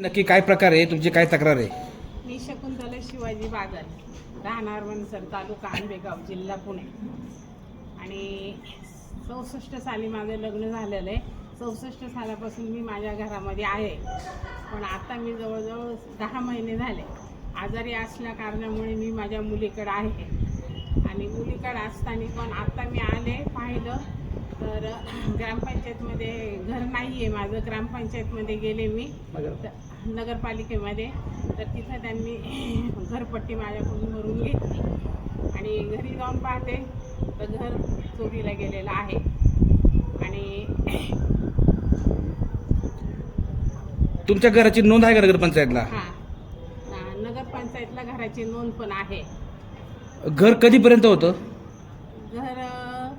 नक्की काय प्रकार आहे? तुमची काय तक्रार आहे? मी शकुंतला शिवाजी बागल राहणार मनसर तालुका आंबेगाव जिल्हा पुणे. आणि चौसष्ट साली माझं लग्न झालेलं आहे. चौसष्ट सालापासून मी माझ्या घरामध्ये आहे. पण आता मी जवळजवळ दहा महिने झाले. आजारी असल्या कारणामुळे मी माझ्या मुलीकडे आहे. आणि मुलीकडे असताना पण आता मी आले पाहिलं. तर ग्रामपंचायतमध्ये घर नाही आहे माझं. ग्रामपंचायतमध्ये गेले मी. नगरपालिकेमध्ये. तर तिथं त्यांनी घरपट्टी माझ्याकडून भरून घेतली. आणि घरी जाऊन पाहते. तर घर चोरीला गेलेलं आहे. आणि तुमच्या घराची नोंद आहे का नगरपंचायतला? हां नगरपंचायतला घराची नोंद पण आहे. घर कधीपर्यंत होतं? घर अं,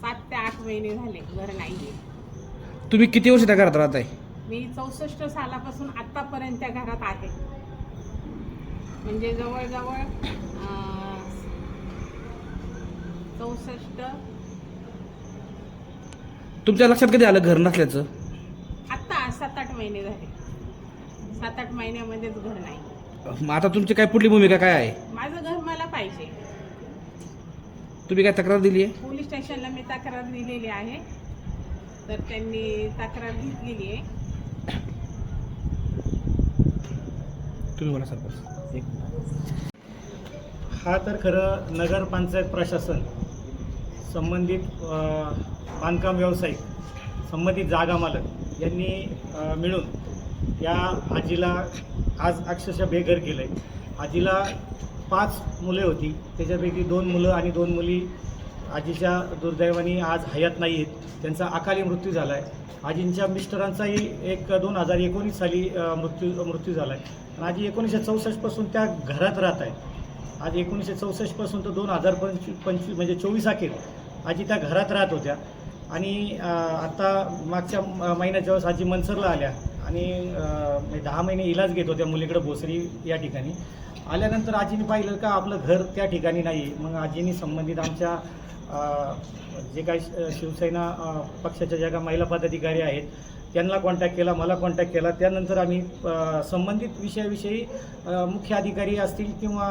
सात ते आठ महिने झाले घर नाही आहे तुम्ही किती वर्ष त्या घरात राहताय? मी चौसष्ट सालापासून आत्तापर्यंत त्या घरात आहे. म्हणजे जवळजवळ चौसष्ट. तुमच्या लक्षात कधी आलं घर नसल्याचं? आत्ता सात आठ महिने झाले. सात आठ महिन्यामध्येच घर नाही. मग आता तुमची काय पुढली भूमिका काय आहे? माझं घर मला पाहिजे. तुम्ही काय तक्रार दिली आहे? पोलीस स्टेशनला मी तक्रार दिलेली आहे. तर त्यांनी तक्रार घेतलेली आहे. तुम्ही बोला सरपंच. हा तर खरं नगरपंचायत प्रशासन संबंधित अ, बांधकाम व्यावसायिक संबंधित जागा मालक यांनी अ, मिळून या आजीला आज अक्षरशः बेघर केलं आहे आजीला पाच मुले होती. त्याच्यापैकी दोन मुलं आणि दोन मुली आजीच्या दुर्दैवाने आज हयात नाही आहेत त्यांचा अकाली मृत्यू झाला आहे आजींच्या मिस्टरांचाही एक दोन हजार एकोणीस साली मृत्यू मृत्यू झाला आहे आणि आजी एकोणीसशे चौसष्टपासून त्या घरात राहत आहे. आज एकोणीसशे चौसष्टपासून तर दोन हजार पंचवी पंचवीस म्हणजे चोवीस अखेर आजी त्या घरात राहत होत्या. आणि आता मागच्या म- वेळेस आजी मनसरला आल्या. आणि म्हणजे दहा महिने इलाज घेत होत्या मुलीकडे भोसरी या ठिकाणी. आल्यानंतर आजीने पाहिलं का आपलं घर त्या ठिकाणी नाही. मग आजीने संबंधित आमच्या जे काही श- शिवसेना पक्षाच्या ज्या काही महिला पदाधिकारी आहेत त्यांना कॉन्टॅक्ट केला मला कॉन्टॅक्ट केला. त्यानंतर आम्ही संबंधित विषयाविषयी मुख्य अधिकारी असतील किंवा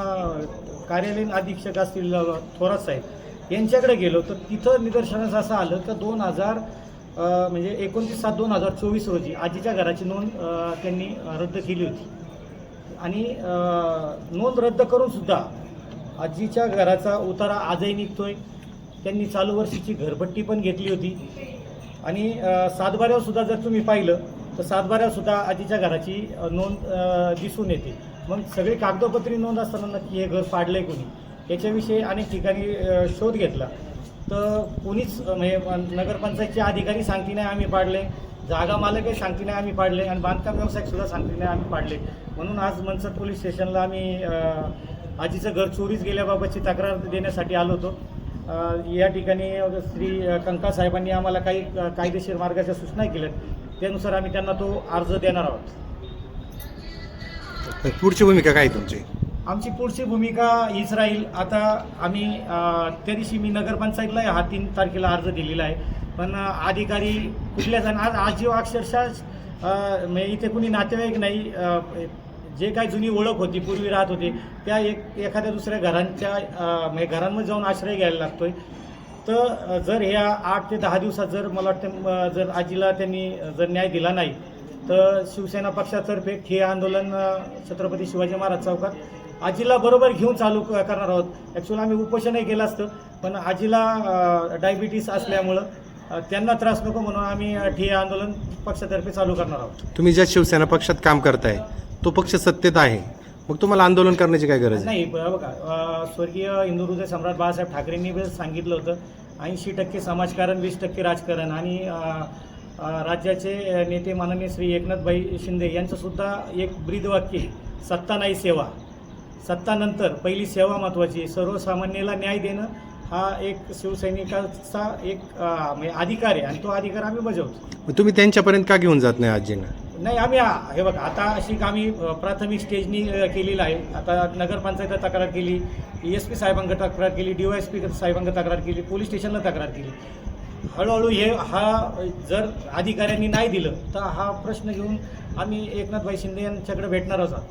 कार्यालयीन अधीक्षक असतील थोरात साहेब यांच्याकडे गेलो. तर तिथं निदर्शनास असं आलं तर दोन हजार म्हणजे एकोणतीस सात दोन हजार चोवीस रोजी आजीच्या घराची नोंद त्यांनी रद्द केली होती. आणि नोंद रद्द करून सुद्धा आजीच्या घराचा उतारा आजही निघतोय. त्यांनी चालू वर्षीची घरपट्टी पण घेतली होती. आणि सातबाऱ्यावर सुद्धा जर तुम्ही पाहिलं तर सातबाऱ्यावर सुद्धा आजीच्या घराची नोंद दिसून येते. मग सगळी कागदोपत्री नोंद असताना नक्की हे घर पाडलंय कोणी? याच्याविषयी अनेक ठिकाणी शोध घेतला. तर कोणीच म्हणजे नगरपंचायतचे अधिकारी सांगती नाही आम्ही पाडले जागा मालकही सांगते नाही आम्ही पाडले आणि बांधकाम व्यावसायिक सांगते सांगती नाही आम्ही पाडले. म्हणून आज मनसर पोलीस स्टेशनला आम्ही आजीचं घर चोरीच गेल्याबाबतची तक्रार देण्यासाठी आलो होतो. या ठिकाणी श्री कंका साहेबांनी आम्हाला काही कायदेशीर मार्गाच्या सूचना केल्या त्यानुसार आम्ही त्यांना तो अर्ज देणार आहोत. पुढची भूमिका काय तुमची? आमची पुढची भूमिका हीच राहील. आता आम्ही त्या दिवशी मी नगरपंचायतला हा तीन तारखेला अर्ज दिलेला आहे. पण अधिकारी कुठल्याच जण आज आजीव अक्षरशः इथे कुणी नातेवाईक नाही. जे काही जुनी ओळख होती पूर्वी राहत होते त्या एक एखाद्या दुसऱ्या घरांच्या म्हणजे घरांमध्ये जाऊन आश्रय घ्यायला लागतोय. तर जर ह्या आठ ते दहा दिवसात जर मला वाटतं जर आजीला त्यांनी जर न्याय दिला नाही तर शिवसेना पक्षातर्फे ठे आंदोलन छत्रपती शिवाजी महाराज चौकात आजीला बरोबर घेऊन चालू करणार आहोत. ॲक्च्युअली आम्ही उपोषणही केलं असतं पण आजीला डायबिटीस असल्यामुळं त्यांना त्रास नको म्हणून आम्ही ठिय्या आंदोलन पक्षातर्फे चालू करणार आहोत. तुम्ही ज्या शिवसेना पक्षात काम करताय तो पक्ष सत्तेत आहे. मग तुम्हाला आंदोलन करण्याची काय गरज नाही बघा स्वर्गीय हिंदू हृदय सम्राट बाळासाहेब ठाकरेंनी सांगितलं होतं ऐंशी टक्के समाजकारण वीस टक्के राजकारण आणि राज्याचे नेते माननीय श्री एकनाथभाई शिंदे यांचं सुद्धा एक ब्रीदवाक्य सत्ता नाही सेवा. सत्तानंतर पहिली सेवा महत्त्वाची आहे. सर्वसामान्याला न्याय देणं हा एक शिवसैनिकाचा एक अ, म्हणजे अधिकार आहे आणि तो अधिकार आम्ही बजावतो. मग तुम्ही त्यांच्यापर्यंत का घेऊन जात नाही आजींना? नाही आम्ही आ- हे बघा आता अशी आम्ही अ, प्राथमिक स्टेजनी अ, केलेलं आहे. आता नगरपंचायत तक्रार केली एस पी साहेबांकडे तक्रार केली डी वाय एस पी साहेबांकडे तक्रार केली पोलीस स्टेशनला तक्रार केली. हळूहळू हे हा जर अधिकाऱ्यांनी नाही दिलं तर हा प्रश्न घेऊन आम्ही एकनाथभाई शिंदे यांच्याकडे भेटणारच आहोत.